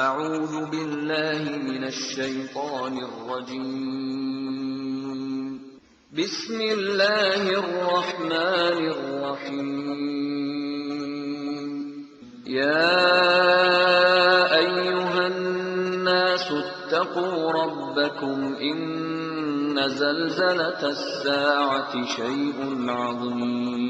أعوذ بالله من الشيطان الرجيم. بسم الله الرحمن الرحيم. يا أيها الناس اتقوا ربكم إن زلزلة الساعة شيء عظيم.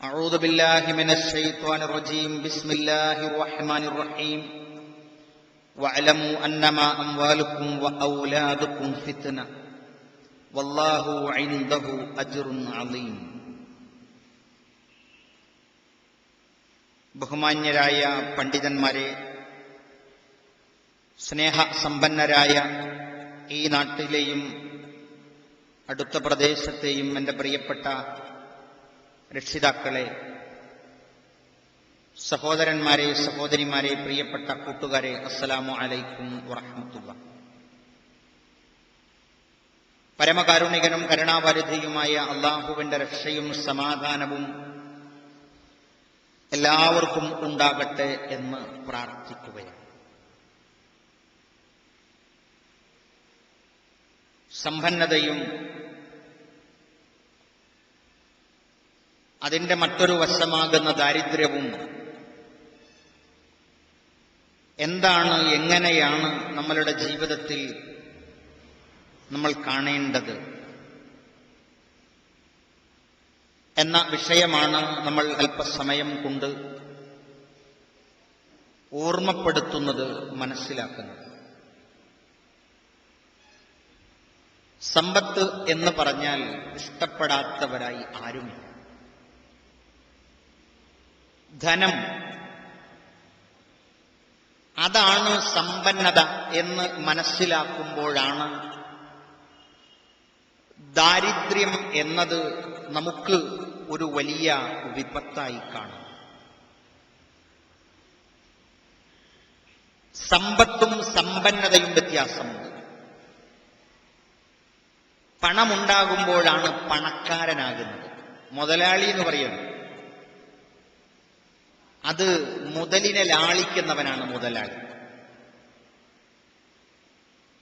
أعوذ بالله من الشيطان الرجيم بسم الله الرحمن الرحيم واعلموا أنما أموالكم وأولادكم فتنة والله عنده أجر عظيم ബഹുമാന്യരായ പണ്ഡിതന്മാരെ സ്നേഹസമ്പന്നരായ ഈ നാട്ടിലെയും അടുത്ത പ്രദേശത്തെയും എൻ്റെ പ്രിയപ്പെട്ട രക്ഷിതാക്കളെ സഹോദരന്മാരെ സഹോദരിമാരെ പ്രിയപ്പെട്ട കൂട്ടുകാരെ അസ്സലാമു അലൈക്കും വറഹമത്തുള്ള പരമകാരുണികനും കരുണാപരിധിയുമായ അള്ളാഹുവിന്റെ രക്ഷയും സമാധാനവും എല്ലാവർക്കും ഉണ്ടാകട്ടെ എന്ന് പ്രാർത്ഥിക്കുകയാണ്. സമ്പന്നതയും അതിന്റെ മറ്റൊരു വശമാകുന്ന ദാരിദ്ര്യവും എന്താണ് എങ്ങനെയാണ് നമ്മളുടെ ജീവിതത്തിൽ നമ്മൾ കാണേണ്ടത് എന്ന വിഷയമാണ് നമ്മൾ അല്പസമയം കൊണ്ട് ഓർമ്മപ്പെടുത്തുന്നത് മനസ്സിലാക്കുന്നത്. സമ്പത്ത് എന്ന് പറഞ്ഞാൽ ഇഷ്ടപ്പെടാത്തവരായി ആരുമില്ല. ധനം. അതാണ് സമ്പന്നത എന്ന് മനസ്സിലാക്കുമ്പോഴാണ് ദാരിദ്ര്യം എന്നത് നമുക്ക് ഒരു വലിയ വിപത്തായി കാണും സമ്പത്തും സമ്പന്നതയും വ്യത്യാസമുണ്ട് പണമുണ്ടാകുമ്പോഴാണ് പണക്കാരനാകുന്നത്. മുതലാളി എന്ന് പറയുന്നത് അത് മുതലിനെ ലാളിക്കുന്നവനാണ് മുതലാളി.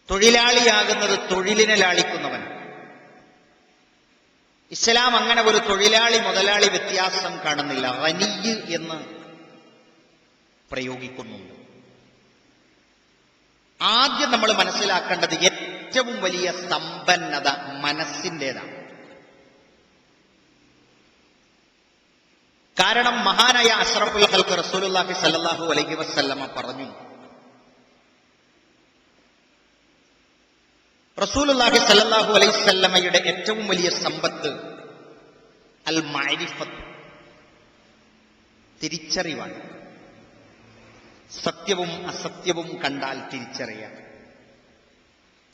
തൊഴിലാളിയാകുന്നത് തൊഴിലിനെ ലാളിക്കുന്നവൻ ഇസ്ലാം അങ്ങനെ ഒരു തൊഴിലാളി മുതലാളി വ്യത്യാസം കാണുന്നില്ല. വനിയ് എന്ന് പ്രയോഗിക്കുന്നുണ്ട്. ആദ്യം നമ്മൾ മനസ്സിലാക്കേണ്ടത് ഏറ്റവും വലിയ സമ്പന്നത മനസ്സിന്റെതാണ്. കാരണം മഹാനായ അഷ്റഫുൽ ഹൽക്ക് റസൂലുള്ളാഹി സല്ലല്ലാഹു അലൈഹി വസ്ല്ലമ്മ പറഞ്ഞു. റസൂലുല്ലാഹി സല്ലാഹു അലൈഹി വസല്ലമയുടെ ഏറ്റവും വലിയ സമ്പത്ത് അൽ മാരിഫത്ത് തിരിച്ചറിവാണ്. സത്യവും അസത്യവും കണ്ടാൽ തിരിച്ചറിയാം.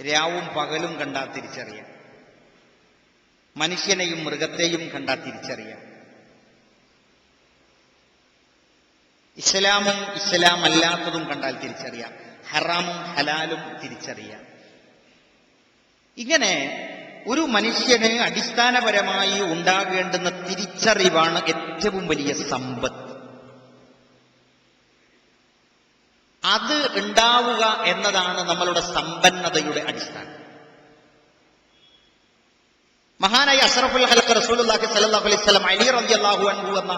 രാവും പകലും കണ്ടാൽ തിരിച്ചറിയാം. മനുഷ്യനെയും മൃഗത്തെയും കണ്ടാൽ തിരിച്ചറിയാം. ഇസ്ലാമും ഇസ്ലാം അല്ലാത്തതും കണ്ടാൽ തിരിച്ചറിയാം. ഹറാമും ഹലാലും തിരിച്ചറിയാം. ഇങ്ങനെ ഒരു മനുഷ്യന് അടിസ്ഥാനപരമായി ഉണ്ടാകേണ്ടുന്ന തിരിച്ചറിവാണ് ഏറ്റവും വലിയ സമ്പത്ത്. അത് ഉണ്ടാവുക എന്നതാണ് നമ്മളുടെ സമ്പന്നതയുടെ അടിസ്ഥാനം. മഹാനായ അഷറഫുൽ റസൂലുള്ളാഹി സ്വല്ലല്ലാഹു അലൈഹി സ്വലം അലി റളിയല്ലാഹു അൻഹു എന്ന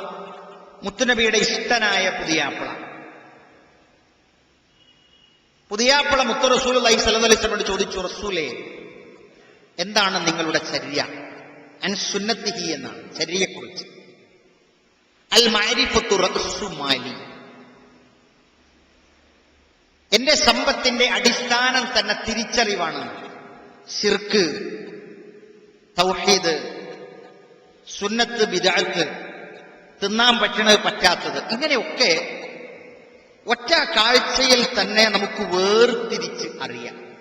മുത്തുനബിയുടെ ഇഷ്ടനായ പുതിയാപ്പിള. പുതിയാപ്പിള മുത്ത സ്വല്ലല്ലാഹു അലൈഹി വസല്ലമയോട് ചോദിച്ചു റസൂലേ എന്താണ് നിങ്ങളുടെ ചര്യ? അൻ സുന്നത്തിഹി എന്നാണ് ചര്യയെക്കുറിച്ച്. അൽ മാരിഫത്തു റഅ്സു മാലി. എന്റെ സമ്പത്തിന്റെ അടിസ്ഥാനം തന്നെ തിരിച്ചറിവാണ് ശിർക്ക് തൗഹീദ് സുന്നത്ത് ബിദഅത്ത്. തിന്നാൻ പറ്റണത് പറ്റാത്തത്. ഇങ്ങനെയൊക്കെ ഒറ്റ കാഴ്ചയിൽ തന്നെ നമുക്ക് വേർതിരിച്ച് അറിയാം.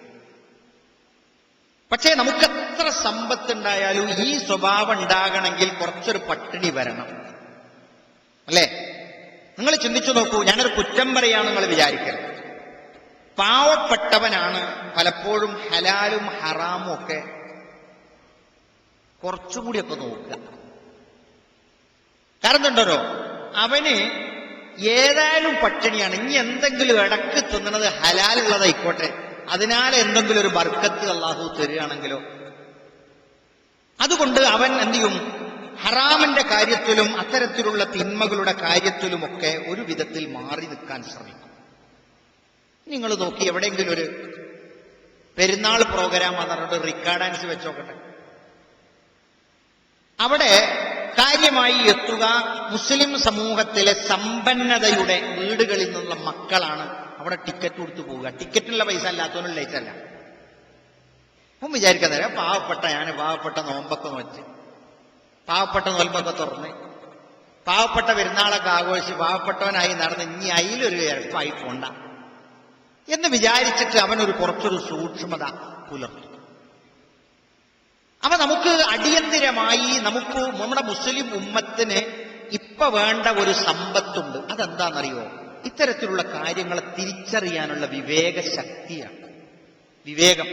പക്ഷേ നമുക്കെത്ര സമ്പത്തുണ്ടായാലും ഈ സ്വഭാവം ഉണ്ടാകണമെങ്കിൽ കുറച്ചൊരു പട്ടിണി വരണം. അല്ലേ? നിങ്ങൾ ചിന്തിച്ചു നോക്കൂ ഞാനൊരു കുറ്റം പറയാണ് നിങ്ങൾ വിചാരിക്കരുത്. പാവപ്പെട്ടവനാണ് പലപ്പോഴും ഹലാലും ഹറാമും ഒക്കെ കുറച്ചുകൂടിയൊക്കെ നോക്കുക. കാരണം എന്തുണ്ടോ? അവന് ഏതായാലും പട്ടിണിയാണ്. ഇനി എന്തെങ്കിലും ഇടയ്ക്ക് തിന്നണത് ഹലാലുള്ളതായിക്കോട്ടെ അതിനാൽ എന്തെങ്കിലും ഒരു ബർക്കത്ത് അള്ളാഹു തരികയാണെങ്കിലോ? അതുകൊണ്ട് അവൻ എന്ത് ചെയ്യും? ഹറാമിന്റെ കാര്യത്തിലും അത്തരത്തിലുള്ള തിന്മകളുടെ കാര്യത്തിലുമൊക്കെ ഒരു വിധത്തിൽ മാറി നിൽക്കാൻ ശ്രമിക്കും. നിങ്ങൾ നോക്കി എവിടെയെങ്കിലും ഒരു പെരുന്നാൾ പ്രോഗ്രാം റിക്കാ ഡാൻസ് വെച്ചോക്കട്ടെ. അവിടെ കാര്യമായി എത്തുക മുസ്ലിം സമൂഹത്തിലെ സമ്പന്നതയുടെ വീടുകളിൽ നിന്നുള്ള മക്കളാണ് അവിടെ ടിക്കറ്റ് കൊടുത്തു പോവുക. ടിക്കറ്റിനുള്ള പൈസ അല്ലാത്തവനും ലയിച്ചല്ല അപ്പം തരാം പാവപ്പെട്ട ഞാൻ പാവപ്പെട്ട നോമ്പൊക്കെ വെച്ച് പാവപ്പെട്ട നോൽമ്പൊക്കെ തുറന്ന്. പാവപ്പെട്ട പെരുന്നാളൊക്കെ ആഘോഷിച്ച് പാവപ്പെട്ടവനായി നടന്ന് ഇനി അതിലൊരു എളുപ്പമായി പോണ്ട. എന്ന് വിചാരിച്ചിട്ട് അവനൊരു കുറച്ചൊരു സൂക്ഷ്മത പുലർത്തും. അപ്പൊ നമുക്ക് അടിയന്തിരമായി നമുക്ക് നമ്മുടെ മുസ്ലിം ഉമ്മത്തിന് ഇപ്പൊ വേണ്ട ഒരു സമ്പത്തുണ്ട്. അതെന്താണെന്നറിയോ? ഇത്തരത്തിലുള്ള കാര്യങ്ങളെ തിരിച്ചറിയാനുള്ള വിവേക ശക്തിയാണ് വിവേകം.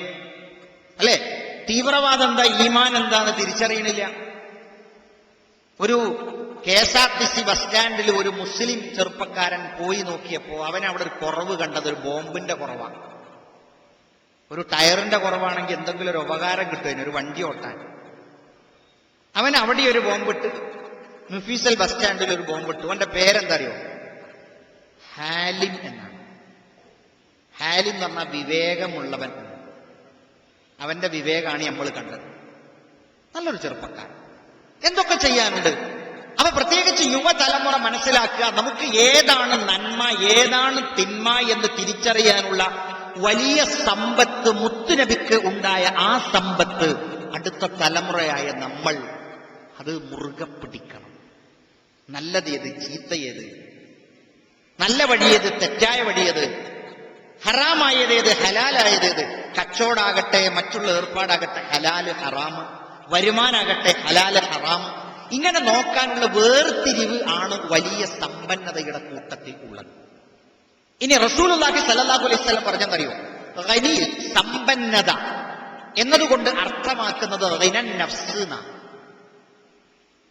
അല്ലെ? തീവ്രവാദം എന്താ? ഈമാൻ എന്താന്ന് തിരിച്ചറിയണില്ല. ഒരു K S R T C bus സ്റ്റാൻഡിൽ ഒരു മുസ്ലിം ചെറുപ്പക്കാരൻ പോയി നോക്കിയപ്പോ അവൻ അവിടെ ഒരു കുറവ് കണ്ടത് ഒരു ബോംബിന്റെ കുറവാണ്. ഒരു ടയറിന്റെ കുറവാണെങ്കിൽ എന്തെങ്കിലും ഒരു ഉപകാരം കിട്ടും ഒരു വണ്ടി ഓട്ടാൻ. അവൻ അവിടെ ഒരു ബോംബിട്ട് മുഫീസൽ ബസ് സ്റ്റാൻഡിൽ ഒരു ബോംബിട്ടു അവന്റെ പേരെന്തറിയോ? ഹാലിം എന്നാണ്. ഹാലിം എന്ന് പറഞ്ഞാൽ വിവേകമുള്ളവൻ. അവന്റെ വിവേകമാണ് നമ്മൾ കണ്ടത്. നല്ലൊരു ചെറുപ്പക്കാരൻ. എന്തൊക്കെ ചെയ്യാനുണ്ട്? അപ്പൊ പ്രത്യേകിച്ച് യുവതലമുറ മനസ്സിലാക്കുക നമുക്ക് ഏതാണ് നന്മ ഏതാണ് തിന്മ എന്ന് തിരിച്ചറിയാനുള്ള വലിയ സമ്പത്ത് മുത്തുനബിക്ക് ഉണ്ടായ ആ സമ്പത്ത് അടുത്ത തലമുറയായ നമ്മൾ അത് മുറുകെ പിടിക്കണം. നല്ലത് ഏത്? ചീത്തയേത് നല്ല വഴിയേത് തെറ്റായ വഴിയേത് ഹറാമായതേത് ഹലാലായതേത് കച്ചോടാകട്ടെ മറ്റുള്ള ഏർപ്പാടാകട്ടെ ഹലാൽ ഹറാമ്. വരുമാനാകട്ടെ ഹലാൽ ഹറാമ്. ഇങ്ങനെ നോക്കാനുള്ള വേർതിരിവ് ആണ് വലിയ സമ്പന്നതയുടെ കൂട്ടത്തിൽ ഉള്ളത്. ഇനി റസൂലുള്ളാഹി സല്ലല്ലാഹു അലൈഹി വസല്ലം പറഞ്ഞെന്നറിയോ ഗനി സമ്പന്നത. എന്നതുകൊണ്ട് അർത്ഥമാക്കുന്നത് നഫ്സ്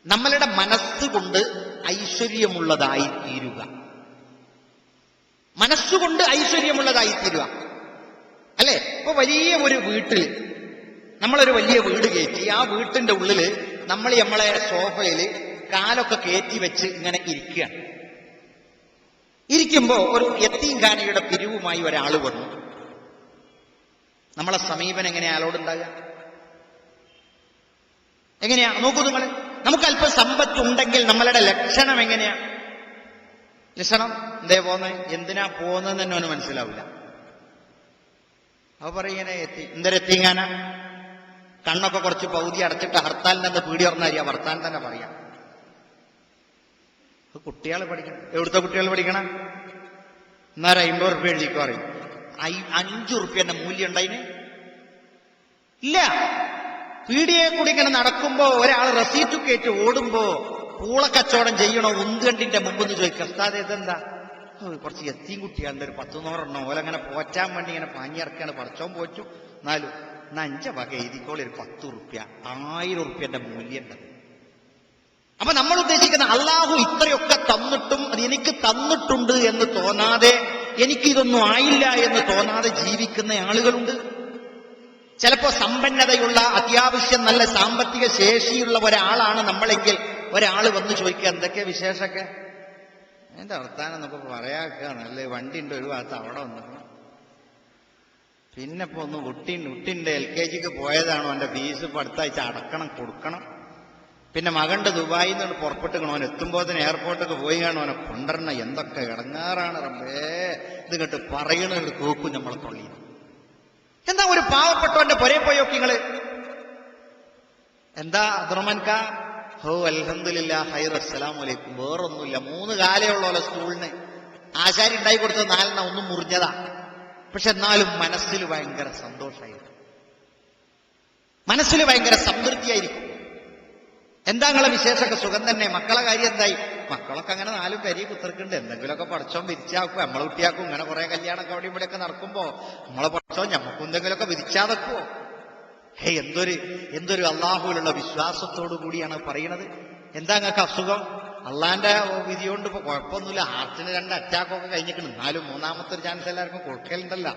നമ്മളുടെ മനസ്സുകൊണ്ട് ഐശ്വര്യമുള്ളതായി തീരുക മനസ്സുകൊണ്ട് ഐശ്വര്യമുള്ളതായി തീരുക അല്ലെ? ഇപ്പൊ വലിയ ഒരു വീട്ടിൽ നമ്മളൊരു വലിയ വീട് കയറ്റി ആ വീട്ടിന്റെ ഉള്ളിൽ നമ്മൾ നമ്മളെ സോഫയിൽ കാലൊക്കെ കയറ്റി വെച്ച് ഇങ്ങനെ ഇരിക്കുകയാണ്. ഇരിക്കുമ്പോ ഒരു യത്തീംഖാനയുടെ പിരിവുമായി ഒരാൾ വന്നു. നമ്മളെ സമീപനം എങ്ങനെയാ അയാളോടുണ്ടാകുക എങ്ങനെയാ? നോക്കൂ നിങ്ങൾ നമുക്ക് അല്പം സമ്പത്ത് ഉണ്ടെങ്കിൽ നമ്മളുടെ ലക്ഷണം എങ്ങനെയാ? ലക്ഷണം? എന്തേ പോന്നെ? എന്തിനാ പോകുന്നതെന്ന് തന്നെ അവന് മനസ്സിലാവില്ല. അവ പറയുന്നത് എത്തി എന്തൊരെത്തിങ്ങാന കണ്ണൊക്കെ കുറച്ച് പൗതി അടച്ചിട്ട് ഹർത്താലിന്റെ പീടി പറഞ്ഞാൽ വർത്താൻ തന്നെ പറയാം. കുട്ടികൾ പഠിക്കണം. എവിടുത്തെ കുട്ടികളെ പഠിക്കണം? എന്നാലും അമ്പത് റുപ്യ എഴുതിക്കോ പറയും. അഞ്ചു റുപ്യന്റെ മൂല്യം ഉണ്ടായിന് ഇല്ല. പീഡിയെ കൂടി ഇങ്ങനെ നടക്കുമ്പോ ഒരാൾ റസീറ്റ് കയറ്റി ഓടുമ്പോ പൂളക്കച്ചവടം ചെയ്യണോ ഉന്തുകണ്ടിന്റെ മുമ്പ് എന്ന് ചോദിക്കാം. ഉസ്താദ് ഇതെന്താ? കുറച്ച് എത്തിയും കുട്ടിയാണ് ഒരു പത്ത് ഓല അങ്ങനെ പോറ്റാൻ വേണ്ടി ഇങ്ങനെ പാഞ്ഞിറക്കാണ് പറിച്ചോൻ പോറ്റു. എന്നാലും എന്നാ അഞ്ച വക എഴുതിക്കോളി. ഒരു പത്ത് റുപ്യ ആയിരം റുപ്യന്റെ മൂല്യം ഉണ്ട് അപ്പൊ നമ്മൾ ഉദ്ദേശിക്കുന്ന അള്ളാഹു ഇത്രയൊക്കെ തന്നിട്ടും അത് എനിക്ക് തന്നിട്ടുണ്ട് എന്ന് തോന്നാതെ എനിക്കിതൊന്നും ആയില്ല എന്ന് തോന്നാതെ ജീവിക്കുന്ന ആളുകളുണ്ട്. ചിലപ്പോ സമ്പന്നതയുള്ള അത്യാവശ്യം നല്ല സാമ്പത്തിക ശേഷിയുള്ള ഒരാളാണ് നമ്മളെങ്കിൽ ഒരാൾ വന്ന് ചോദിക്കുക എന്തൊക്കെ വിശേഷമൊക്കെ? എന്റെ വർത്താനം നമുക്ക് പറയാക്കുക നല്ല വണ്ടി ഉണ്ട് ഒരു ഭാഗത്ത് അവിടെ വന്നു പിന്നെ ഇപ്പൊ ഒന്ന് കുട്ടി കുട്ടിന്റെ എൽ കെ ജിക്ക് പോയതാണോ എന്റെ ഫീസ് ഇപ്പൊ അടുത്താഴ്ച അടക്കണം കൊടുക്കണം. പിന്നെ മകണ്ട് ദുബായിൽ നിന്ന് പുറപ്പെട്ടുകണം അവൻ എത്തുമ്പോൾ തന്നെ എയർപോർട്ടൊക്കെ പോയി കാണും. അവനെ എന്തൊക്കെ ഇടങ്ങാറാണ് റബ്ബേ. ഇത് കേട്ട് പറയണത് തോക്കും നമ്മളെ തൊള്ളിയിൽ എന്താ ഒരു പാവപ്പെട്ടവന്റെ പൊരേ നിങ്ങൾ എന്താ അബ്ദുറഹ്മാൻക? ഹോ അലഹമില്ല ഹൈർ അസ്സലാം വലൈക്കും വേറൊന്നുമില്ല. മൂന്ന് കാലേ ഉള്ളല്ലോ സ്കൂളിന്. ആശാരി ഉണ്ടായി കൊടുത്ത നാലെണ്ണ ഒന്നും മുറിഞ്ഞതാ. പക്ഷെ എന്നാലും മനസ്സിൽ ഭയങ്കര സന്തോഷമായിരുന്നു മനസ്സിൽ ഭയങ്കര സംതൃപ്തിയായിരിക്കും. എന്താ നിങ്ങളെ വിശേഷമൊക്കെ? സുഖം തന്നെ. മക്കളെ കാര്യം എന്തായി? മക്കളൊക്കെ അങ്ങനെ നാലും കരി കുത്തിർക്കുന്നുണ്ട്. എന്തെങ്കിലുമൊക്കെ പഠിച്ചോൻ വിരിച്ചാക്കും. നമ്മളെ കുട്ടിയാക്കും. ഇങ്ങനെ കുറെ കല്യാണമൊക്കെ അവിടെ ഇവിടെയൊക്കെ നടക്കുമ്പോ നമ്മളെ പഠിച്ചോ ഞമ്മക്ക് എന്തെങ്കിലുമൊക്കെ വിരിച്ചാതെക്കുവോ? ഹേ എന്തൊരു എന്തൊരു അള്ളാഹുവിലുള്ള വിശ്വാസത്തോടു കൂടിയാണ് പറയണത്. എന്താ നിങ്ങൾക്ക് അസുഖം? അള്ളാന്റെ വിധി കൊണ്ട് ഇപ്പൊ കുഴപ്പമൊന്നുമില്ല. ഹാർട്ടിന് രണ്ട് അറ്റാക്കൊക്കെ കഴിഞ്ഞിട്ടുണ്ട് നാലും മൂന്നാമത്തെ ഒരു ചാൻസ് എല്ലാവർക്കും കൊടുക്കലുണ്ടല്ല.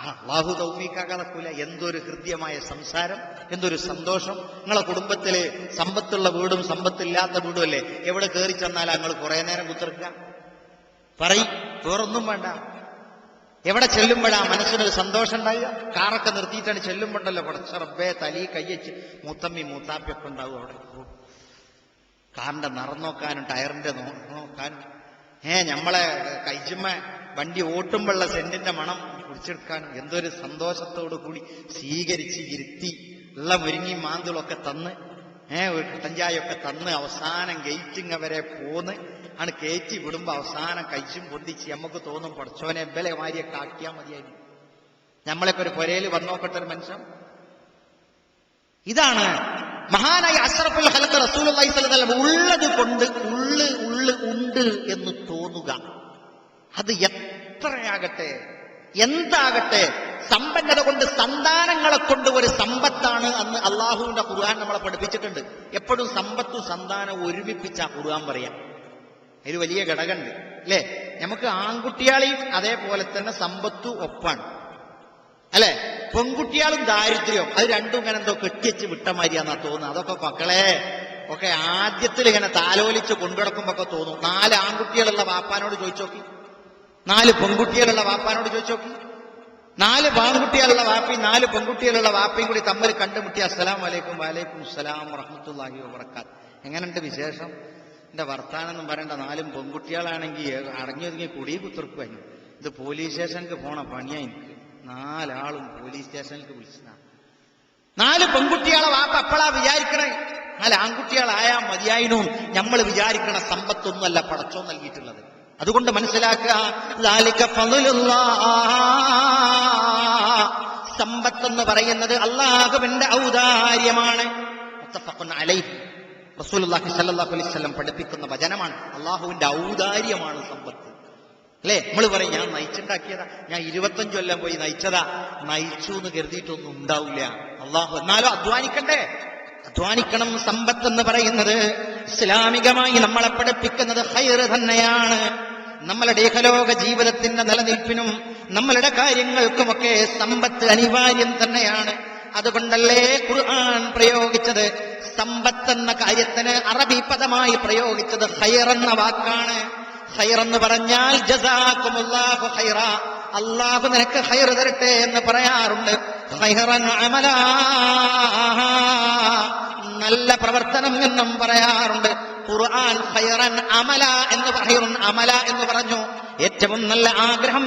അള്ളാഹു തൗഫീക്കാക്കാതക്കൂല എന്തൊരു ഹൃദ്യമായ സംസാരം എന്തൊരു സന്തോഷം. നിങ്ങളെ കുടുംബത്തിലെ സമ്പത്തുള്ള വീടും സമ്പത്തില്ലാത്ത വീടും അല്ലേ? എവിടെ കയറി ചെന്നാലാ നിങ്ങൾ കുറെ നേരം കുത്തിർക്കുക പറയും വേറൊന്നും വേണ്ട. എവിടെ ചെല്ലുമ്പോഴാ മനസ്സിനൊരു സന്തോഷം ഉണ്ടായി കാറൊക്കെ നിർത്തിയിട്ടാണ് ചെല്ലുമ്പോണ്ടല്ലോ. കുറച്ച് റബ്ബേ തലി കയ്യച്ച് മൂത്തമ്മി മൂത്താപ്പിയൊക്കെ ഉണ്ടാവും അവിടെ. കാറിന്റെ നിറം നോക്കാനും ടയറിന്റെ നോക്കാനും. ഏ ഞമ്മളെ കൈജുമ്മ വണ്ടി ഓട്ടുമ്പോഴുള്ള സെന്റിന്റെ മണം കുടിച്ചെടുക്കാനും എന്തൊരു സന്തോഷത്തോടു കൂടി സ്വീകരിച്ച് ഇരുത്തി ഉള്ള മുരിങ്ങി മാന്തുളൊക്കെ തന്ന് ഏ ഒരു കട്ടഞ്ചായൊക്കെ തന്ന് അവസാനം ഗേറ്റിങ് അവരെ പോന്ന് ആണ് കയറ്റി വിടുമ്പോ അവസാനം കഴിച്ചും പൊന്തിച്ച് നമുക്ക് തോന്നും പഠിച്ചോനെ ബലെ മാരിയൊക്കെ ആക്കിയാൽ മതിയായിരുന്നു. നമ്മളൊക്കെ ഒരു പൊരയിൽ വന്നോക്കട്ടെ ഒരു മനുഷ്യൻ. ഇതാണ് മഹാനായ അഷറഫുൽ ഹലത്ത് റസൂൽ ഉള്ളത് കൊണ്ട് ഉള്ള് ഉള്ള് ഉണ്ട് എന്ന് തോന്നുക. അത് എത്രയാകട്ടെ? എന്താകട്ടെ? സമ്പന്നത കൊണ്ട് സന്താനങ്ങളെ കൊണ്ട് ഒരു സമ്പത്താണ് അന്ന് അള്ളാഹുവിന്റെ ഖുർആൻ നമ്മളെ പഠിപ്പിച്ചിട്ടുണ്ട്. എപ്പോഴും സമ്പത്തും സന്താനവും ഒരുമിപ്പിച്ച ഖുർആൻ പറയാം. അതിൽ വലിയ ഘടകമുണ്ട് അല്ലേ? നമുക്ക് ആൺകുട്ടികളെയും അതേപോലെ തന്നെ സമ്പത്തും ഒപ്പാണ്. അല്ലെ? പെൺകുട്ടികളും ദാരിദ്ര്യവും അത് രണ്ടും ഇങ്ങനെ എന്തോ കെട്ടിച്ച് വിട്ടമാരിയാന്നാ തോന്നുന്നത്. അതൊക്കെ മക്കളെ ഒക്കെ ആദ്യത്തിൽ ഇങ്ങനെ താലോലിച്ച് കൊണ്ടുനടക്കുമ്പോ ഒക്കെ തോന്നും. നാല് ആൺകുട്ടികളുള്ള വാപ്പാനോട് ചോദിച്ചു നോക്കി. നാല് പെൺകുട്ടികളുള്ള വാപ്പാനോട് ചോദിച്ചു നോക്കി. നാല് ആൺകുട്ടികളുള്ള വാപ്പി നാല് പെൺകുട്ടികളുള്ള വാപ്പയും കൂടി തമ്മിൽ കണ്ടുമുട്ടി അസ്സലാം വലൈക്കും വലൈക്കും അസ്സലാം വറഹമത്തല്ലാഹി വബർക്കാത്ത് എങ്ങനെയുണ്ട് വിശേഷം? എന്റെ വർത്താനെന്നും പറയണ്ട. നാലും പെൺകുട്ടികളാണെങ്കിൽ അടങ്ങി ഒതുങ്ങി കുടി കുത്തിർക്കുവായിരുന്നു. ഇത് പോലീസ് സ്റ്റേഷനിലേക്ക് പോണ പണിയായി നാലാളും പോലീസ് സ്റ്റേഷനിലേക്ക് വിളിച്ചതാണ് നാല് പെൺകുട്ടികളെ വാപ്പ അപ്പളാ വിചാരിക്കണേ. നാല് ആൺകുട്ടികളായാ മതിയായിനും. നമ്മൾ വിചാരിക്കണ സമ്പത്തൊന്നുമല്ല പടച്ചോ നൽകിയിട്ടുള്ളത്. അതുകൊണ്ട് മനസ്സിലാക്കുക. സമ്പത്ത് എന്ന് പറയുന്നത് അള്ളാഹുവിന്റെ ഔദാര്യമാണ്. പഠിപ്പിക്കുന്ന വചനമാണ്. അള്ളാഹുവിന്റെ ഔദാര്യമാണ് സമ്പത്ത്. അല്ലേ? നമ്മൾ പറയും ഞാൻ നയിച്ചുണ്ടാക്കിയതാ ഞാൻ ഇരുപത്തഞ്ചു കൊല്ലം പോയി നയിച്ചതാ. നയിച്ചു എന്ന് കരുതിയിട്ടൊന്നും ഉണ്ടാവില്ല. അള്ളാഹു എന്നാലും അധ്വാനിക്കണ്ടേ? അധ്വാനിക്കണം സമ്പത്ത് എന്ന് പറയുന്നത് ഇസ്ലാമികമായി നമ്മളെ പഠിപ്പിക്കുന്നത് ഹൈർ തന്നെയാണ്. നമ്മളുടെ ഏകലോക ജീവിതത്തിന്റെ നിലനിൽപ്പിനും നമ്മളുടെ കാര്യങ്ങൾക്കുമൊക്കെ സമ്പത്ത് അനിവാര്യം തന്നെയാണ്. അതുകൊണ്ടല്ലേ ഖുർആൻ പ്രയോഗിച്ചത്? സമ്പത്ത് എന്ന കാര്യത്തിന് അറബി പദമായി പ്രയോഗിച്ചത് ഹൈർ എന്ന വാക്കാണ്. ഹൈർ എന്ന് പറഞ്ഞാൽ ജസാക്കുമുല്ലാഹു ഹൈറ അള്ളാഹു നിനക്ക് ഹൈർ തരട്ടെ എന്ന് പറയാറുണ്ട്. ഹൈറൻ അമല. നല്ല പ്രവർത്തനം എന്നും പറയാറുണ്ട്. ഖുർആൻ അമല എന്ന് പറയുന്നു അമല എന്ന് പറഞ്ഞു. ഏറ്റവും നല്ല ആഗ്രഹം